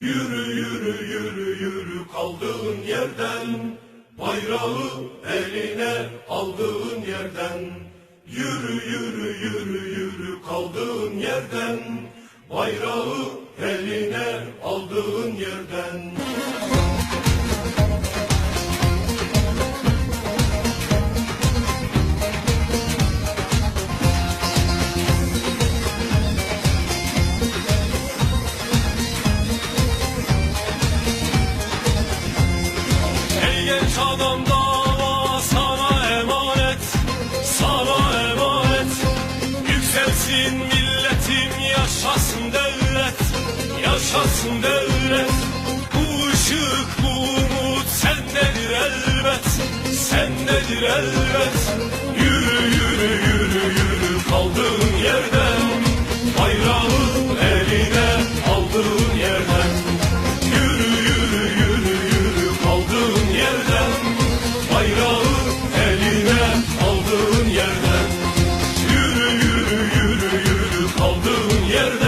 Yürü yürü yürü yürü kaldığın yerden Bayrağı eline aldığın yerden. Yürü yürü yürü yürü kaldığın yerden Bayrağı eline aldığın yerden adam dava sana emanet Sana emanet. Yükselsin milletin yaşasın devlet Yaşasın devlet. Bu ışık bu umut sendedir elbet Sendedir elbet kaldığın